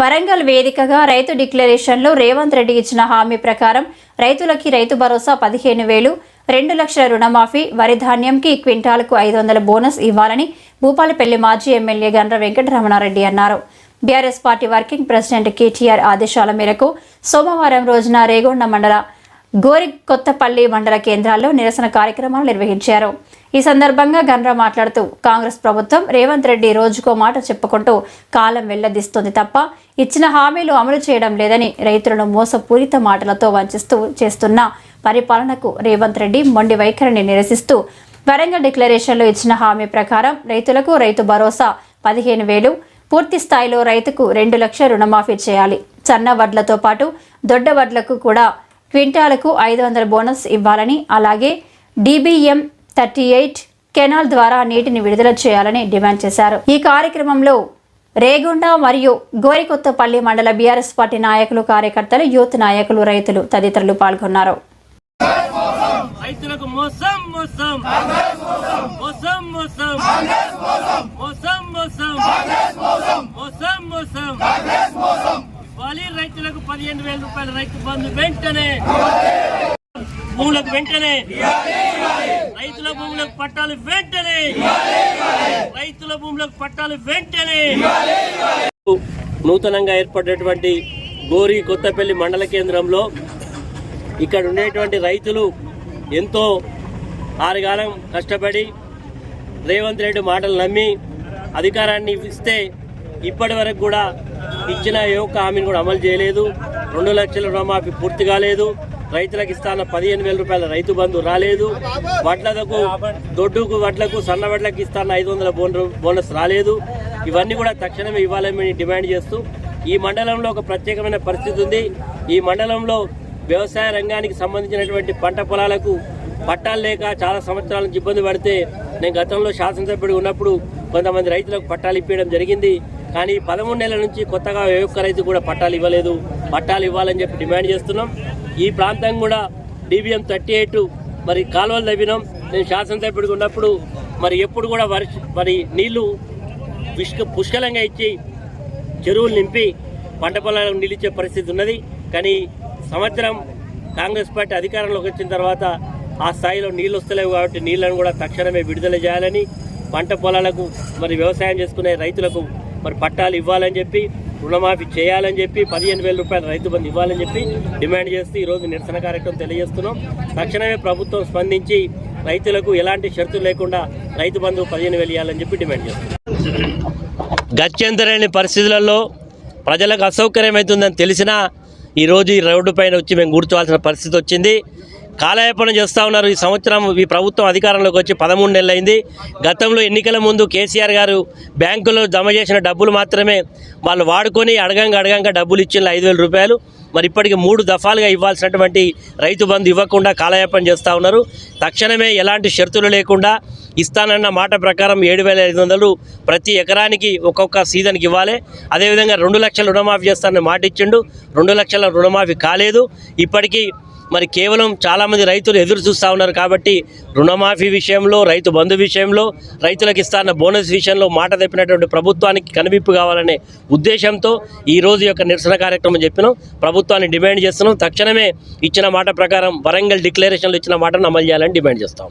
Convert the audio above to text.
వరంగల్ వేదికగా రైతు డిక్లరేషన్లో రేవంత్ రెడ్డి ఇచ్చిన హామీ ప్రకారం రైతులకి రైతు భరోసా పదిహేను వేలు రెండు లక్షల రుణమాఫీ వరి ధాన్యంకి క్వింటాలకు ఐదు వందల బోనస్ ఇవ్వాలని భూపాలపల్లి మాజీ ఎమ్మెల్యే గండ్ర వెంకటరమణారెడ్డి అన్నారు. BRS party working president KTR ఆదేశాల మేరకు సోమవారం రోజున రేగొండ మండల గోరి కొత్తపల్లి మండల కేంద్రాల్లో నిరసన కార్యక్రమాలు నిర్వహించారు. ఈ సందర్భంగా గన్రా మాట్లాడుతూ కాంగ్రెస్ ప్రభుత్వం రేవంత్ రెడ్డి రోజుకో మాట చెప్పుకుంటూ కాలం వెల్లదిస్తుంది తప్ప ఇచ్చిన హామీలు అమలు చేయడం లేదని రైతులను మోసపూరిత మాటలతో వంచిస్తూ చేస్తున్న పరిపాలనకు రేవంత్ రెడ్డి మొండి వైఖరిని నిరసిస్తూ వరంగల్ డిక్లరేషన్లో ఇచ్చిన హామీ ప్రకారం రైతులకు రైతు భరోసా పదిహేను వేలు పూర్తి స్థాయిలో రైతుకు రెండు లక్షల రుణమాఫీ చేయాలి. సన్న వడ్లతో పాటు దొడ్డ వడ్లకు కూడా క్వింటాలకు ఐదు వందల బోనస్ ఇవ్వాలని అలాగే డీబీఎం థర్టీ ఎయిట్ కెనాల్ ద్వారా నీటిని విడుదల చేయాలని డిమాండ్ చేశారు. ఈ కార్యక్రమంలో రేగొండ మరియు గోరికొత్తపల్లి మండల బీఆర్ఎస్ పార్టీ నాయకులు కార్యకర్తలు యూత్ నాయకులు రైతులు తదితరులు పాల్గొన్నారు. రైతులకు మోసం మోసం. మోసం మోసం. మోసం మోసం. మోసం మోసం. ఇవ్వాలి రైతులకు పదిహేను వేల రూపాయల రైతు బంధు వెంటనే. భూములకు వెంటనే. రైతుల భూములకు పట్టాలు వెంటనే. రైతుల భూములకు పట్టాలు వెంటనే. నూతనంగా ఏర్పడినటువంటి గోరి కొత్తపల్లి మండల కేంద్రంలో ఇక్కడ ఉండేటువంటి రైతులు ఎంతో ఆరుగాలం కష్టపడి రేవంత్ రెడ్డి మాటలు నమ్మి అధికారాన్ని ఇస్తే ఇప్పటి వరకు కూడా ఇచ్చిన ఏ ఒక్క హామీని కూడా అమలు చేయలేదు. రెండు లక్షల రుణమాఫీ పూర్తి కాలేదు. రైతులకు ఇస్తాన పదిహేను వేల రూపాయల రైతు బంధు రాలేదు. వడ్లకు దొడ్డుకు వడ్లకు సన్న వడ్లకు ఇస్తాన ఐదు వందల బోనస్ రాలేదు. ఇవన్నీ కూడా తక్షణమే ఇవ్వాలని డిమాండ్ చేస్తూ ఈ మండలంలో ఒక ప్రత్యేకమైన పరిస్థితి ఉంది. ఈ మండలంలో వ్యవసాయ రంగానికి సంబంధించినటువంటి పంట పొలాలకు పట్టాలు లేక చాలా సంవత్సరాల నుంచి ఇబ్బంది పడితే నేను గతంలో శాసనసభ్యుడు ఉన్నప్పుడు కొంతమంది రైతులకు పట్టాలు ఇప్పించడం జరిగింది. కానీ పదమూడు నెలల నుంచి కొత్తగా ఏ ఒక్క రైతు కూడా పట్టాలు ఇవ్వలేదు. పట్టాలు ఇవ్వాలని చెప్పి డిమాండ్ చేస్తున్నాం. ఈ ప్రాంతం కూడా డీబీఎం థర్టీ ఎయిట్ మరి కాలువలు తవ్వినాం. నేను శాసనసభ్యుడిగా ఉన్నప్పుడు మరి ఎప్పుడు కూడా వర్ష మరి నీళ్ళు పుష్క పుష్కలంగా ఇచ్చి చెరువులు నింపి పంట పొలాలకు నిలిచే పరిస్థితి ఉన్నది. కానీ సంవత్సరం కాంగ్రెస్ పార్టీ అధికారంలోకి వచ్చిన తర్వాత ఆ స్థాయిలో నీళ్ళు వస్తలేవు కాబట్టి నీళ్ళను కూడా తక్షణమే విడుదల చేయాలని పంట పొలాలకు మరి వ్యవసాయం చేసుకునే రైతులకు మరి పట్టాలు ఇవ్వాలని చెప్పి రుణమాఫీ చేయాలని చెప్పి పదిహేను వేల రూపాయల రైతు బంధు ఇవ్వాలని చెప్పి డిమాండ్ చేస్తూ ఈరోజు నిరసన కార్యక్రమం తెలియజేస్తున్నాం. తక్షణమే ప్రభుత్వం స్పందించి రైతులకు ఎలాంటి షరతులు లేకుండా రైతు బంధు పదిహేను వేలు ఇవ్వాలని చెప్పి డిమాండ్ చేస్తున్నాం. గత్యంతరని పరిస్థితులలో ప్రజలకు అసౌకర్యం అవుతుందని తెలిసినా ఈరోజు ఈ రోడ్డు పైన వచ్చి మేము కూర్చోవాల్సిన పరిస్థితి వచ్చింది. కాలయాపన చేస్తూ ఉన్నారు. ఈ సంవత్సరం ఈ ప్రభుత్వం అధికారంలోకి వచ్చి పదమూడు నెలలైంది. గతంలో ఎన్నికల ముందు కేసీఆర్ గారు బ్యాంకులో జమ చేసిన డబ్బులు మాత్రమే వాళ్ళు వాడుకొని అడగంగా అడగంగా డబ్బులు ఇచ్చిన ఐదు వేల రూపాయలు. మరి ఇప్పటికి మూడు దఫాలుగా ఇవ్వాల్సినటువంటి రైతు బంధు ఇవ్వకుండా కాలయాపన చేస్తూ ఉన్నారు. తక్షణమే ఎలాంటి షరతులు లేకుండా ఇస్తానన్న మాట ప్రకారం ఏడు వేల ఐదు వందలు ప్రతి ఎకరానికి ఒక్కొక్క సీజన్కి ఇవ్వాలి. అదేవిధంగా రెండు లక్షల రుణమాఫీ చేస్తానని మాట ఇచ్చిండు. రెండు లక్షల రుణమాఫీ కాలేదు. ఇప్పటికీ మరి కేవలం చాలామంది రైతులు ఎదురు చూస్తూ ఉన్నారు కాబట్టి రుణమాఫీ విషయంలో రైతు బంధు విషయంలో రైతులకు ఇస్తాన్న బోనస్ విషయంలో మాట తప్పినటువంటి ప్రభుత్వానికి కనువిప్పు కావాలనే ఉద్దేశంతో ఈ రోజు యొక్క నిరసన కార్యక్రమం చెప్పినాం. ప్రభుత్వాన్ని డిమాండ్ చేస్తున్నాం. తక్షణమే ఇచ్చిన మాట ప్రకారం వరంగల్ డిక్లరేషన్లు ఇచ్చిన మాటను అమలు చేయాలని డిమాండ్ చేస్తాం.